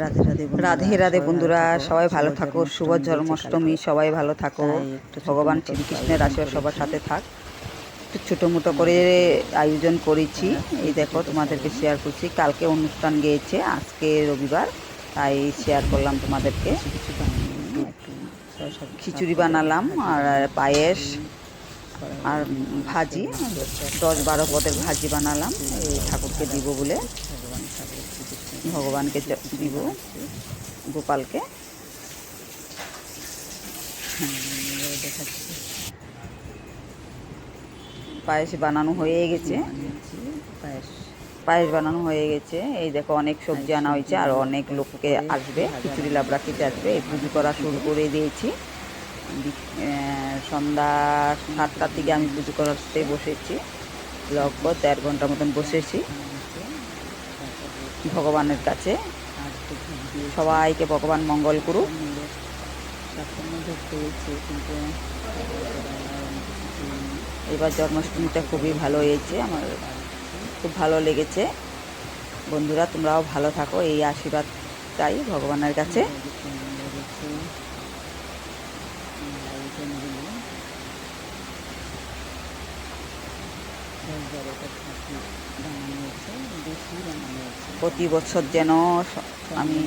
রাধে রাধে বন্ধুরা, রাধে রাধে বন্ধুরা সবাই ভালো থাকো শুভ জন্মাষ্টমী সবাই ভালো থাকো। ভগবান শ্রীকৃষ্ণের আশীর্বাদ সবার সাথে থাক। একটু ছোটো মোটো করে আয়োজন করেছি। এই দেখো তোমাদেরকে শেয়ার করছি। কালকে অনুষ্ঠান গিয়েছে আজকে রবিবার তাই শেয়ার করলাম তোমাদেরকে। খিচুড়ি বানালাম আর পায়েস। আর ভাজি, দশ বারো পদের ভাজি বানালাম। এই ঠাকুরকে দিব বলে। ভগবানকে দিব, গোপালকে। পায়েস বানানো হয়ে গেছে। পায়েস বানানো হয়ে গেছে। এই দেখো, অনেক সবজি আনা হয়েছে, আর অনেক লোককে আসবে, খিচুড়ি, লাবড়া খেতে আসবে। এই পুজো করা শুরু করে দিয়েছি। সন্ধ্যা সাতটার দিকে আমি পুজো করাতে বসেছি। লগভগ দেড় ঘণ্টা মতন বসেছি। ভগবানের কাছে। সবাইকে ভগবান মঙ্গল করুক। এবার জন্মাষ্টমীটা খুবই ভালো হয়েছে। আমার খুব ভালো লেগেছে। বন্ধুরা, তোমরাও ভালো থাকো। এই আশীর্বাদ চাই ভগবানের কাছে বেশি বানানো হয়েছে প্রতি বছর যেন আমি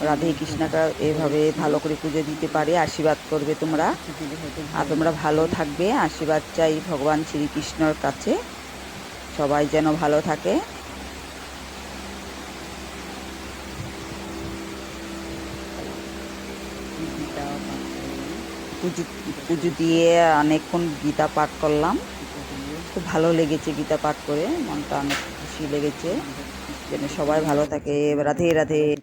রাধে কৃষ্ণকে এভাবে ভালো করে পুজো দিতে পারি, আশীর্বাদ করবে তোমরা। আর তোমরা ভালো থাকবে, আশীর্বাদ চাই ভগবান শ্রীকৃষ্ণর কাছে। সবাই যেন ভালো থাকে। পুজো পুজো দিয়ে অনেকক্ষণ গীতা পাঠ করলাম। খুব ভালো লেগেছে গীতা পাঠ করে। মনটা অনেক খুশি লেগেছে। যেন সবাই ভালো থাকে। রাধে রাধে।